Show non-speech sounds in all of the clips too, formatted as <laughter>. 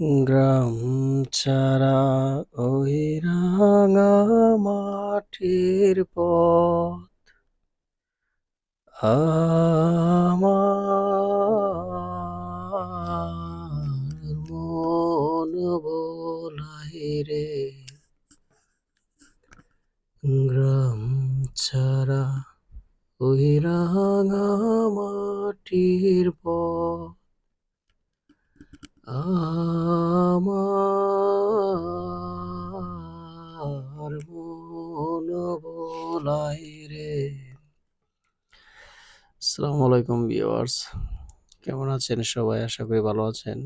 গ্রাম ছাড়া ওই রাঙা মাটির পথ। আমার মন গ্রাম ছাড়া ওই রাঙা মাটির পথ। আমার মন বোলাই রে। আসসালামু আলাইকুম ভিউয়ার্স, কেমন আছেন সবাই? আশা করি ভালো আছেন।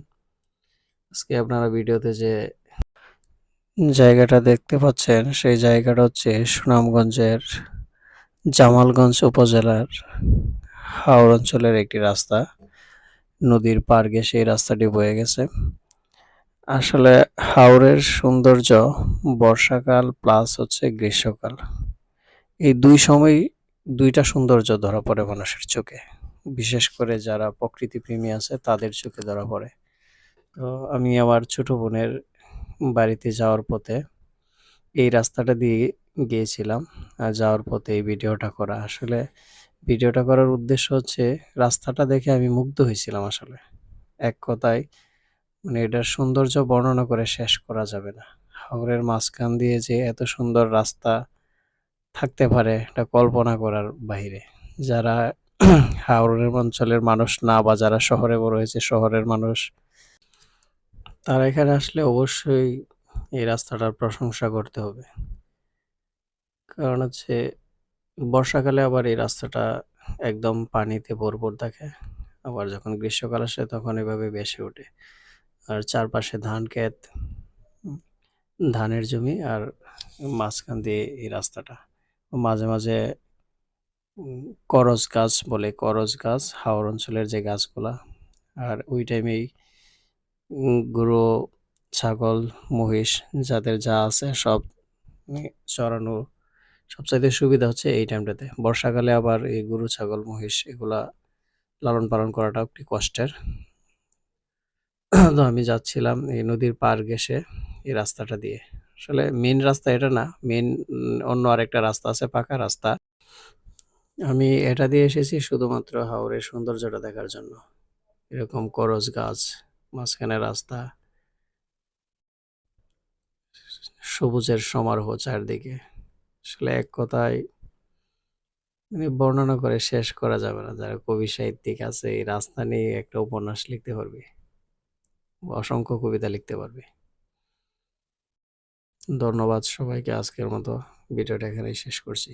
আজকে আপনারা ভিডিওতে যে জায়গাটা দেখতে পাচ্ছেন, সেই জায়গাটা হচ্ছে সুনামগঞ্জের জামালগঞ্জ উপজেলার হাওর অঞ্চলের একটি রাস্তা। নদীর পার ঘেঁষে এই রাস্তাটি বয়ে গেছে। আসলে হাওরের সৌন্দর্য বর্ষাকাল প্লাস হচ্ছে গ্রীষ্মকাল। এই দুই সময় দুইটা সৌন্দর্য ধরা পড়ে মানুষের চোখে। বিশেষ করে যারা প্রকৃতিপ্রেমী আছে তাদের চোখে ধরা পড়ে। তো আমি আমার ছোট বোনের বাড়িতে যাওয়ার পথে এই রাস্তাটা দিয়ে গিয়েছিলাম। আর যাওয়ার পথে এই ভিডিওটা করা। আসলে ভিডিওটা করার উদ্দেশ্য হচ্ছে, রাস্তাটা দেখে আমি মুগ্ধ হয়েছিলাম আসলে। এক কথায় মানে এটার সৌন্দর্য বর্ণনা করে শেষ করা যাবে না। হাওরের মাঝখান দিয়ে যে এত সুন্দর রাস্তা থাকতে পারে, এটা কল্পনা করার বাইরে। যারা <clears throat> হাওরের অঞ্চলের মানুষ না বা যারা শহরে বড় হয়েছে, শহরের মানুষ, তারা এখানে আসলে অবশ্যই এই রাস্তাটার প্রশংসা করতে হবে। কারণ হচ্ছে বর্ষাকালে আবার এই রাস্তাটা একদম পানিতে ভরপুর থাকে। আবার যখন গ্রীষ্মকাল আসে তখন এভাবে বেশি ওঠে। আর চারপাশে ধান ক্ষেত, ধানের জমি আর মাঝখান দিয়ে এই রাস্তাটা। মাঝে মাঝে করজ গাছ বলে, করজ গাছ হাওর অঞ্চলের যে গাছগুলা। আর ওই টাইমেই গরু, ছাগল, মহিষ যাদের যা আছে সব চড়ানো সবচাইতে সুবিধা হচ্ছে এই টাইমটাতে। বর্ষাকালে আবার এই গরু, ছাগল, মহিষ এগুলা লালন পালন করাটা একটি কষ্টের। তো আমি যাচ্ছিলাম এই নদীর পার ঘেঁষে এই রাস্তাটা দিয়ে। আসলে মেন রাস্তা এটা না মেন অন্য আরেকটা রাস্তা আছে, পাকা রাস্তা। আমি এটা দিয়ে এসেছি শুধুমাত্র হাওরের সৌন্দর্যটা দেখার জন্য। এরকম করজ গাছ, মাঝখানে রাস্তা। সবুজের সমারোহ চারদিকে। আসলে এক কথায় মানে বর্ণনা করে শেষ করা যাবে না। যারা কবি সাহিত্যিক আছে, এই রাস্তা নিয়ে একটা উপন্যাস লিখতে পারবে অসংখ্য কবিতা লিখতে পারবে। ধন্যবাদ সবাইকে, আজকের মতো ভিডিওটা এখানেই শেষ করছি।